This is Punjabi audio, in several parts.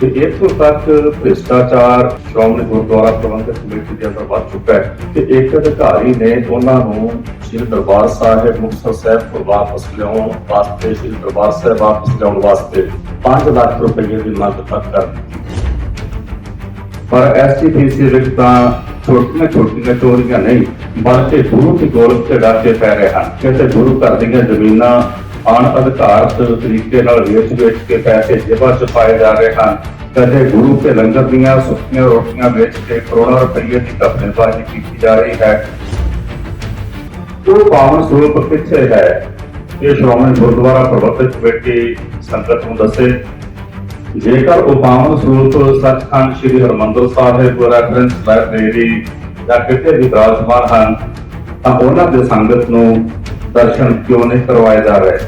ਤੇ ਇੱਥੋਂ ਤੱਕ ਭ੍ਰਿਸ਼ਟਾਚਾਰ, ਸ਼੍ਰੋਮਣੀ ਗੁਰਦੁਆਰਾ ਪ੍ਰਬੰਧਕ ਕਮੇਟੀ ਦੇ ਅੰਦਰ ਵੱਧ ਚੁੱਕਾ ਹੈ ਕਿ ਇੱਕ ਅਧਿਕਾਰੀ ਨੇ ਉਹਨਾਂ ਨੂੰ ਸ੍ਰੀ ਦਰਬਾਰ ਸਾਹਿਬ, ਮੁਕਤਸਰ ਸਾਹਿਬ ਤੋਂ ਵਾਪਸ ਲਿਆਉਣ ਵਾਸਤੇ, ਸ੍ਰੀ ਦਰਬਾਰ ਸਾਹਿਬ ਵਾਪਸ ਲਿਆਉਣ ਵਾਸਤੇ 5 ਲੱਖ ਰੁਪਏ ਦੀ ਮੰਗ ਤੱਕ ਕਰ ਦਿੱਤੀ। ਪਰ ਐਸਟੀਪੀਸੀ ਵਿੱਚ ਤਾਂ ਛੋਟੀਆਂ ਛੋਟੀਆਂ ਚੋਰੀਆਂ ਨਹੀਂ, ਬਲਕਿ ਗੁਰੂ ਦੀ ਗੋਲਕ ਤੇ ਡਾਕੇ ਪੈ ਰਹੇ ਹਨ। ਕਿਤੇ ਗੁਰੂ ਘਰ ਦੀਆਂ ਜ਼ਮੀਨਾਂ ਅਣ ਤਰੀਕੇ ਨਾਲ ਵੇਚ-ਵੇਚ ਕੇ ਪੈਸੇ ਜੇਬਾਂ 'ਚ ਪਾਏ ਜਾ ਰਹੇ ਹਨ। ਕਦੇ ਗੁਰੂ ਕੇ ਲੰਗਰ ਦੀਆਂ ਸੁੱਕੀਆਂ ਰੋਟੀਆਂ ਵੇਚ ਕੇ ਕਰੋੜਾਂ ਰੁਪਏ ਦੀ ਘਪਲੇਬਾਜ਼ੀ ਕੀਤੀ ਜਾ ਰਹੀ ਹੈ। ਉਹ ਪਾਵਨ ਸਰੂਪ ਕਿੱਥੇ ਹੈ। ਇਹ ਸ਼੍ਰੋਮਣੀ ਗੁਰਦੁਆਰਾ ਪ੍ਰਬੰਧਕ ਕਮੇਟੀ ਸੰਗਤ ਨੂੰ ਦੱਸੇ। ਜੇਕਰ ਉਹ ਪਾਵਨ ਸਰੂਪ ਸੱਚਖੰਡ ਸ੍ਰੀ ਹਰਮੰਦਰ ਸਾਹਿਬ ਰੈਫਰੈਂਸ ਲਾਇਬ੍ਰੇਰੀ ਜਾਂ ਕਿਤੇ ਵੀ ਵਿਰਾਜਮਾਨ ਹਨ, ਤਾਂ ਉਹਨਾਂ ਦੇ ਸੰਗਤ ਨੂੰ ਦਰਸ਼ਨ ਕਿਉਂ ਨਹੀਂ ਕਰਵਾਏ ਜਾ ਰਹੇ?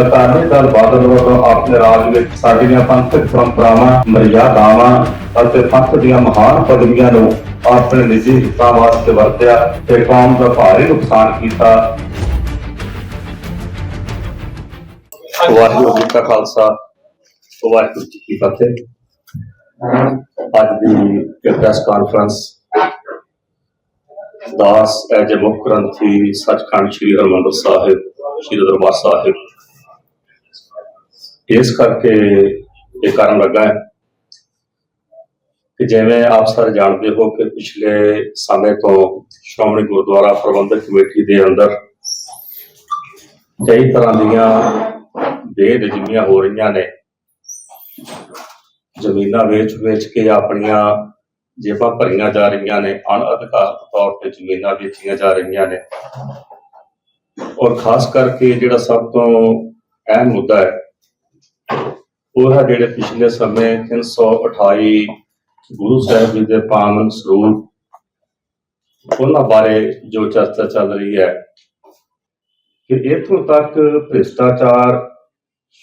ਅਕਾਲੀ ਦਲ ਬਾਦਲ ਵੱਲੋਂ ਆਪਣੇ ਰਾਜ ਵਿੱਚ ਸਾਡੀਆਂ ਪੰਥਕ ਪਰੰਪਰਾਵਾਂ, ਮਰਿਆਦਾਵਾਂ ਅਤੇ ਪੰਥ ਦੀਆਂ ਮਹਾਨ ਪਦਵੀਆਂ ਨੂੰ ਆਪਣੇ ਨਿੱਜੀ ਹਿੱਤਾਂ ਵਾਸਤੇ ਵਰਤਿਆ ਤੇ ਕੌਮ ਦਾ ਭਾਰੀ ਨੁਕਸਾਨ ਕੀਤਾ। ਵਾਹਿਗੁਰੂ ਜੀ ਕਾ ਖਾਲਸਾ, ਵਾਹਿਗੁਰੂ ਜੀ ਕੀ ਫਤਿਹ। ਅੱਜ ਦੀ ਪ੍ਰੈਸ ਕਾਨਫਰੰਸ ਦਾਸ ਐਜ ਅ ਮੁੱਖ ਗ੍ਰੰਥੀ ਸੱਚਖੰਡ ਸ੍ਰੀ ਹਰਿਮੰਦਰ ਸਾਹਿਬ, ਸ੍ਰੀ ਦਰਬਾਰ ਸਾਹਿਬ। ਇਸ ਕਰਕੇ ਇਹ ਕਾਰਨ ਲੱਗਾ ਹੈ ਕਿ ਜਿਵੇਂ ਆਪ ਸਾਰੇ ਜਾਣਦੇ ਹੋ ਕਿ ਪਿਛਲੇ ਸਮੇਂ ਤੋਂ ਸ਼੍ਰੋਮਣੀ ਗੁਰਦੁਆਰਾ ਪ੍ਰਬੰਧਕ ਕਮੇਟੀ ਦੇ ਅੰਦਰ ਕਈ ਤਰ੍ਹਾਂ ਦੀਆਂ ਬੇਨਜ਼ਮੀਆਂ ਹੋ ਰਹੀਆਂ ਨੇ। ਜ਼ਮੀਨਾਂ ਵੇਚ-ਵੇਚ ਕੇ ਆਪਣੀਆਂ ਜੇਬਾਂ ਭਰੀਆਂ ਜਾ ਰਹੀਆਂ ਨੇ, ਅਣਅਧਿਕਾਰਤ ਤੌਰ ਤੇ ਜ਼ਮੀਨਾਂ ਵੇਚੀਆਂ ਜਾ ਰਹੀਆਂ ਨੇ। ਔਰ ਖਾਸ ਕਰਕੇ ਜਿਹੜਾ ਸਭ ਤੋਂ ਅਹਿਮ ਮੁੱਦਾ ਹੈ, ਉਹ ਹੈ ਜਿਹੜੇ ਪਿਛਲੇ ਸਮੇਂ 328 ਗੁਰੂ ਸਾਹਿਬ ਜੀ ਦੇ ਪਾਵਨ ਸਰੂਪ, ਉਹਨਾਂ ਬਾਰੇ ਜੋ ਚਰਚਾ ਚੱਲ ਰਹੀ ਹੈ ਕਿ ਇਥੋਂ ਤੱਕ ਭ੍ਰਿਸ਼ਟਾਚਾਰ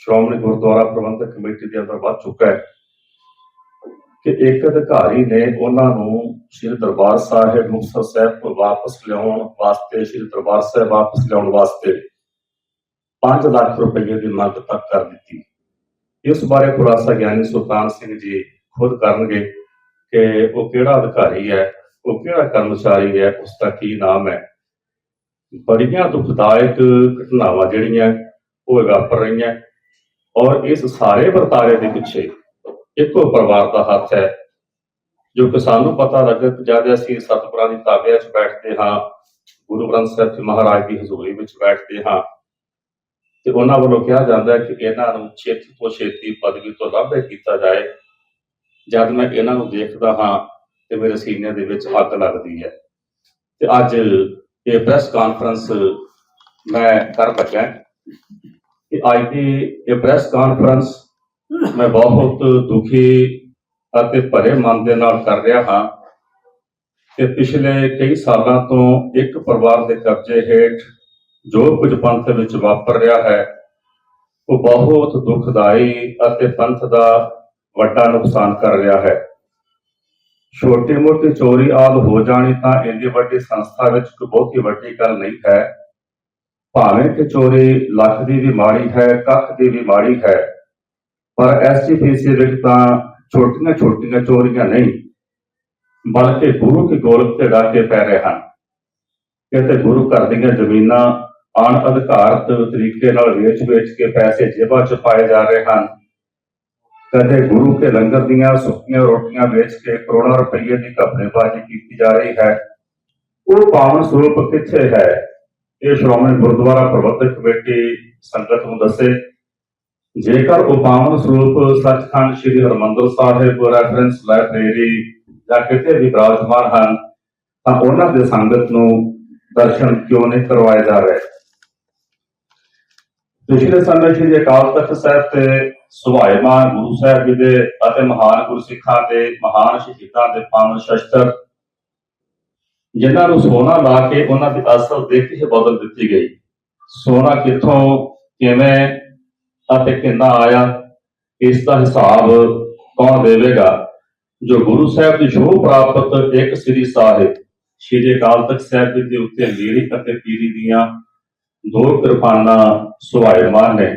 ਸ਼੍ਰੋਮਣੀ ਗੁਰਦੁਆਰਾ ਪ੍ਰਬੰਧਕ ਕਮੇਟੀ ਦੇ ਅੰਦਰ ਵੱਧ ਚੁੱਕਾ ਹੈ। ਕਿ ਇੱਕ ਅਧਿਕਾਰੀ ਨੇ ਉਹਨਾਂ ਨੂੰ ਸ੍ਰੀ ਦਰਬਾਰ ਸਾਹਿਬ ਮੁਕਤਸਰ ਸਾਹਿਬ ਤੋਂ ਵਾਪਸ ਲਿਆਉਣ ਵਾਸਤੇ, ਸ੍ਰੀ ਦਰਬਾਰ ਸਾਹਿਬ ਵਾਪਸ ਲਿਆਉਣ ਵਾਸਤੇ 5 ਲੱਖ ਰੁਪਏ ਦੀ ਮੰਗ ਤੱਕ ਕਰ ਦਿੱਤੀ। ਇਸ ਬਾਰੇ ਖੁਲਾਸਾ ਗਿਆਨੀ ਸੁਲਤਾਨ ਸਿੰਘ ਜੀ ਖੁਦ ਕਰਨਗੇ ਕਿ ਉਹ ਕਿਹੜਾ ਅਧਿਕਾਰੀ ਹੈ, ਉਹ ਕਿਹੜਾ ਕਰਮਚਾਰੀ ਹੈ, ਉਸ ਦਾ ਕੀ ਨਾਮ ਹੈ। ਬੜੀਆਂ ਦੁਖਦਾਇਕ ਘਟਨਾਵਾਂ ਜਿਹੜੀਆਂ ਉਹ ਵਾਪਰ ਰਹੀਆਂ ਔਰ ਇਸ ਸਾਰੇ ਵਰਤਾਰੇ ਦੇ ਪਿੱਛੇ ਇੱਕੋ ਪਰਿਵਾਰ ਦਾ ਹੱਥ ਹੈ, ਜੋ ਕਿ ਸਾਨੂੰ ਪਤਾ ਲੱਗੇ ਜਦ ਅਸੀਂ ਸਤਿਪੁਰਾਂ ਦੀ ਤਾਬਿਆ 'ਚ ਬੈਠਦੇ ਹਾਂ, ਗੁਰੂ ਗ੍ਰੰਥ ਸਾਹਿਬ ਜੀ ਮਹਾਰਾਜ ਦੀ ਹਜ਼ੂਰੀ ਵਿੱਚ ਬੈਠਦੇ ਹਾਂ, ਤੇ ਉਹਨਾਂ ਵੱਲੋਂ ਕਿਹਾ ਜਾਂਦਾ ਹੈ ਕਿ ਇਹਨਾਂ ਨੂੰ ਛੇਤੀ ਤੋਂ ਛੇਤੀ ਪਦਵੀ ਤੋਂ ਲਾਭੇ ਕੀਤਾ ਜਾਏ। ਜਦ ਮੈਂ ਇਹਨਾਂ ਨੂੰ ਦੇਖਦਾ ਹਾਂ, ਤੇ ਮੇਰੇ ਸੀਨੇ ਦੇ ਵਿੱਚ ਅੱਗ ਲੱਗਦੀ ਹੈ। ਤੇ ਅੱਜ ਇਹ ਪ੍ਰੈਸ ਕਾਨਫਰੰਸ ਮੈਂ ਕਰ ਬੱਚਾ ਕਿ ਅੱਜ ਦੀ ਇਹ ਪ੍ਰੈਸ ਕਾਨਫਰੰਸ ਮੈਂ ਬਹੁਤ ਦੁਖੀ ਅਤੇ ਭਰੇ ਮਨ ਦੇ ਨਾਲ ਕਰ ਰਿਹਾ ਹਾਂ ਕਿ ਪਿਛਲੇ ਕਈ ਸਾਲਾਂ ਤੋਂ ਇੱਕ ਪਰਿਵਾਰ ਦੇ ਕਬਜ਼ੇ ਹੇਠ ਜੋ ਕੁਝ ਪੰਥ ਵਿੱਚ ਵਾਪਰ ਰਿਹਾ ਹੈ, ਉਹ ਬਹੁਤ ਦੁਖਦਾਈ ਅਤੇ ਪੰਥ ਦਾ ਵੱਡਾ ਨੁਕਸਾਨ ਕਰ ਰਿਹਾ ਹੈ। ਛੋਟੀ ਮੋਟੇ ਚੋਰੀ ਆਦ ਹੋ ਜਾਣੀ ਤਾਂ ਇੰਨੀ ਵੱਡੀ ਸੰਸਥਾ ਵਿੱਚ ਕੋਈ ਬਹੁਤੀ ਵੱਡੀ ਗੱਲ ਨਹੀਂ ਹੈ। ਭਾਵੇਂ ਕਿ ਚੋਰੀ ਲੱਖ ਦੀ ਵੀ ਮਾੜੀ ਹੈ, ਕੱਖ ਦੀ ਵੀ ਮਾੜੀ ਹੈ ਪਰ ਐਸਜੀਪੀਸੀ ਵਿੱਚ ਤਾਂ ਛੋਟੀਆਂ ਛੋਟੀਆਂ ਚੋਰੀਆਂ ਨਹੀਂ, ਬਲਕਿ ਗੁਰੂ ਕੇ ਗੋਲਕ ਤੇ ਡਾਕੇ ਪੈ ਰਹੇ ਹਨ। ਕਿਤੇ ਗੁਰੂ ਘਰ ਦੀਆਂ ਜ਼ਮੀਨਾਂ ਅਣ ਅਧਿਕਾਰਤ ਤਰੀਕੇ ਨਾਲ ਵੇਚ-ਵੇਚ ਕੇ ਪੈਸੇ ਜੇਬਾਂ 'ਚ ਪਾਏ ਜਾ ਰਹੇ ਹਨ। ਕਦੇ ਗੁਰੂ ਕੇ ਲੰਗਰ ਦੀਆਂ ਸੁੱਕੀਆਂ ਰੋਟੀਆਂ ਵੇਚ ਕੇ ਕਰੋੜਾਂ ਰੁਪਏ ਦੀ ਘਪਲੇਬਾਜ਼ੀ ਕੀਤੀ ਜਾ ਰਹੀ ਹੈ। ਉਹ ਪਾਵਨ ਸਰੂਪ ਕਿੱਥੇ ਹੈ? ਇਹ ਸ਼੍ਰੋਮਣੀ ਗੁਰਦੁਆਰਾ ਪ੍ਰਬੰਧਕ ਕਮੇਟੀ ਸੰਗਤ ਨੂੰ ਦੱਸੇ। ਜੇਕਰ ਉਹ ਪਾਵਨ ਸਰੂਪ ਸੱਚਖੰਡ ਸ੍ਰੀ ਹਰਮੰਦਰ ਸਾਹਿਬ ਰੈਫਰੈਂਸ ਲਾਇਬ੍ਰੇਰੀ ਜਾਂ ਕਿਤੇ ਵੀ ਵਿਰਾਜਮਾਨ ਹਨ, ਤਾਂ ਉਹਨਾਂ ਦੇ ਸੰਗਤ ਨੂੰ ਦਰਸ਼ਨ ਕਿਉਂ ਨਹੀਂ ਕਰਵਾਏ ਜਾ ਰਹੇ? ਪਿਛਲੇ ਸਮੇਂ ਸ੍ਰੀ ਅਕਾਲ ਤਖਤ ਸਾਹਿਬ ਤੇ ਸੁਭਾਇਮਾਨ ਗੁਰੂ ਸਾਹਿਬ ਜੀ ਦੇ ਅਤੇ ਮਹਾਨ ਗੁਰਸਿੱਖਾਂ ਦੇ ਮਹਾਨ ਸ਼ਹੀਦਾਂ ਦੇ ਪਾਵਨ ਸ਼ਸਤਰ, ਜਿਨ੍ਹਾਂ ਨੂੰ ਸੋਨਾ ਲਾ ਕੇ ਉਹਨਾਂ ਦੀ ਅਸਲ ਦਿੱਖ ਕੇ ਬਦਲ ਦਿੱਤੀ ਗਈ। ਸੋਨਾ ਕਿੱਥੋਂ, ਕਿਵੇਂ ਅਤੇ ਕਿੰਨਾ ਆਇਆ, ਇਸ ਦਾ ਹਿਸਾਬ ਕੌਣ ਦੇਵੇਗਾ? ਜੋ ਗੁਰੂ ਸਾਹਿਬ ਦੀ ਸ਼ੋਭ ਪ੍ਰਾਪਤ ਇੱਕ ਸ੍ਰੀ ਸਾਹਿਬ, ਸ਼੍ਰੀ ਅਕਾਲ ਤਖਤ ਸਾਹਿਬ ਦੇ ਉੱਤੇ ਲੀੜੀ ਅਤੇ ਪੀਰੀ ਦੀਆਂ ਦੋ ਕਿਰਪਾਨਾਂ ਸੁਹਾਇਮਾਨ ਨੇ।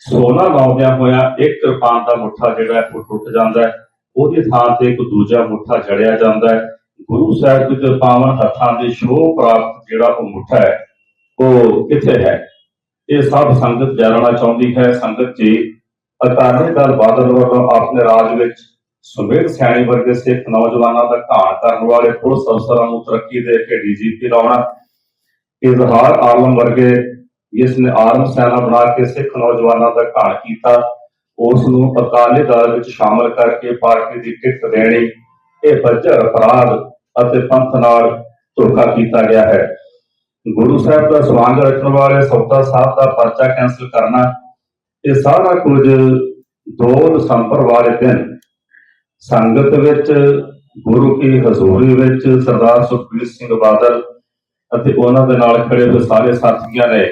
ਸੋਨਾ ਲਾਉਂਦਿਆਂ ਹੋਇਆ ਇੱਕ ਕਿਰਪਾਨ ਦਾ ਮੁੱਠਾ ਜਿਹੜਾ ਹੈ ਉਹ ਟੁੱਟ ਜਾਂਦਾ ਹੈ, ਉਹਦੀ ਥਾਂ ਤੇ ਇੱਕ ਦੂਜਾ ਮੁੱਠਾ ਜੜਿਆ ਜਾਂਦਾ ਹੈ। ਗੁਰੂ ਸਾਹਿਬ ਦੇ ਪਾਵਨ ਹੱਥਾਂ ਦੇ ਸ਼ੋਅ ਪ੍ਰਾਪਤ ਜਿਹੜਾ ਉਹ ਮੁੱਠਾ ਹੈ, ਉਹ ਕਿੱਥੇ ਹੈ? ਇਹ ਸਭ ਸੰਗਤ ਜਾਣਨਾ ਚਾਹੁੰਦੀ ਹੈ। ਸੰਗਤ ਜੀ, ਅਕਾਲੀ ਦਲ ਬਾਦਲ ਵੱਲੋਂ ਆਪਣੇ ਰਾਜ ਵਿੱਚ ਸੁਮੇਧ ਸਿਆਣੀ ਵਰਗੇ ਸਿੱਖ ਨੌਜਵਾਨਾਂ ਦਾ ਘਾਣ ਕਰਨ ਵਾਲੇ ਪੁਲਿਸ ਅਫਸਰਾਂ ਨੂੰ ਤਰੱਕੀ ਦੇ ਕੇ ਡੀਜੀਪੀ ਲਾਉਣਾ। ਇਜ਼ਹਾਰ ਆਲਮ ਵਰਗੇ ਜਿਸ ਨੇ ਆਰਮ ਸੈਨਾ ਬਣਾ ਕੇ ਸਿੱਖ ਨੌਜਵਾਨਾਂ ਦਾ ਘਾਣ ਕੀਤਾ। ਉਸ ਨੂੰ ਅਕਾਲੀ ਦਲ ਵਿੱਚ ਸ਼ਾਮਲ ਕਰਕੇ ਪਾਰਟੀ ਦੀ ਟਿਕਟ ਦੇਣੀ, ਇਹ ਬੱਜਰ ਅਪਰਾਧ ਅਤੇ ਪੰਥ ਨਾਲ ਧੋਖਾ ਕੀਤਾ ਗਿਆ ਹੈ। ਗੁਰੂ ਸਾਹਿਬ ਦਾ ਸਵਾਂਗ ਰਚਣ ਵਾਲੇ ਸੌਦਾ ਸਾਹਿਬ ਦਾ ਪਰਚਾ ਕੈਂਸਲ ਕਰਨਾ ਇਹ ਸਾਰਾ ਕੁਝ 2 ਦਸੰਬਰ ਵਾਲੇ ਦਿਨ ਸੰਗਤ ਵਿੱਚ, ਗੁਰੂ ਕੀ ਹਜ਼ੂਰੀ ਵਿੱਚ ਸਰਦਾਰ ਸੁਖਬੀਰ ਸਿੰਘ ਬਾਦਲ ਅਤੇ ਉਹਨਾਂ ਦੇ ਨਾਲ ਖੜੇ ਹੋਏ ਸਾਰੇ ਸਾਥੀਆਂ ਨੇ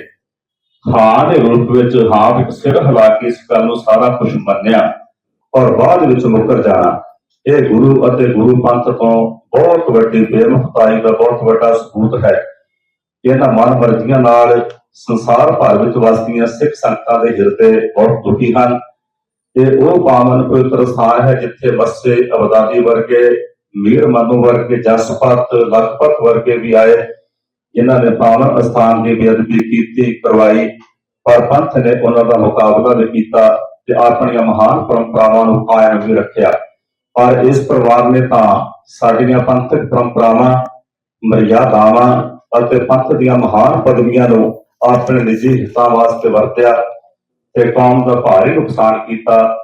ਹਾਂ ਦੇ ਰੂਪ ਵਿੱਚ ਹਾਂ ਵਿੱਚ ਸਿਰ ਹਿਲਾ ਕੇ ਇਸ ਗੱਲ ਨੂੰ ਸਾਰਾ ਕੁਝ ਮੰਨਿਆ ਔਰ ਬਾਅਦ ਵਿੱਚ ਮੁੱਕਰ ਜਾਣਾ। ਇਹ ਗੁਰੂ ਅਤੇ ਗੁਰੂ ਪੰਥ ਤੋਂ ਬਹੁਤ ਵੱਡੀ ਬੇਮੁਖਤਾਈ ਦਾ ਬਹੁਤ ਵੱਡਾ ਸਬੂਤ ਹੈ। ਇਹਨਾਂ ਮਨ ਮਰਜ਼ੀਆਂ ਨਾਲ ਸੰਸਾਰ ਭਰ ਵਿੱਚ ਵਸਦੀਆਂ ਸਿੱਖ ਸੰਗਤਾਂ ਦੇ ਹਿਰਦੇ ਬਹੁਤ ਦੁਖੀ ਹਨ। ਇਹ ਉਹ ਪਾਵਨ ਪਵਿੱਤਰ ਸਥਾਨ ਹੈ ਜਿੱਥੇ ਵਸੇ ਅਬਦਾਦੀ ਵਰਗੇ, ਮੀਰ ਮਨੂ ਵਰਗੇ ਜਸਪਤ ਲਖਪਤ ਵਰਗੇ ਵੀ ਆਏ। ਜਿਨ੍ਹਾਂ ਨੇ ਪਾਵਨ ਅਸਥਾਨ ਦੀ ਬੇਅਦਬੀ ਕੀਤੀ, ਕਰਵਾਈ। ਪਰ ਪੰਥ ਨੇ ਉਹਨਾਂ ਦਾ ਮੁਕਾਬਲਾ ਵੀ ਕੀਤਾ ਤੇ ਆਪਣੀਆਂ ਮਹਾਨ ਪਰੰਪਰਾਵਾਂ ਨੂੰ ਕਾਇਮ ਵੀ ਰੱਖਿਆ। ਪਰ ਇਸ ਪਰਿਵਾਰ ਨੇ ਤਾਂ ਸਾਡੀਆਂ ਪੰਥਕ ਪਰੰਪਰਾਵਾਂ ਮਰਿਆਦਾਵਾਂ ਅਤੇ ਪੰਥ ਦੀਆਂ ਮਹਾਨ ਪਦਵੀਆਂ ਨੂੰ ਆਪਣੇ ਨਿੱਜੀ ਹਿੱਤਾਂ ਵਾਸਤੇ ਵਰਤਿਆ ਤੇ ਕੌਮ ਦਾ ਭਾਰੀ ਨੁਕਸਾਨ ਕੀਤਾ।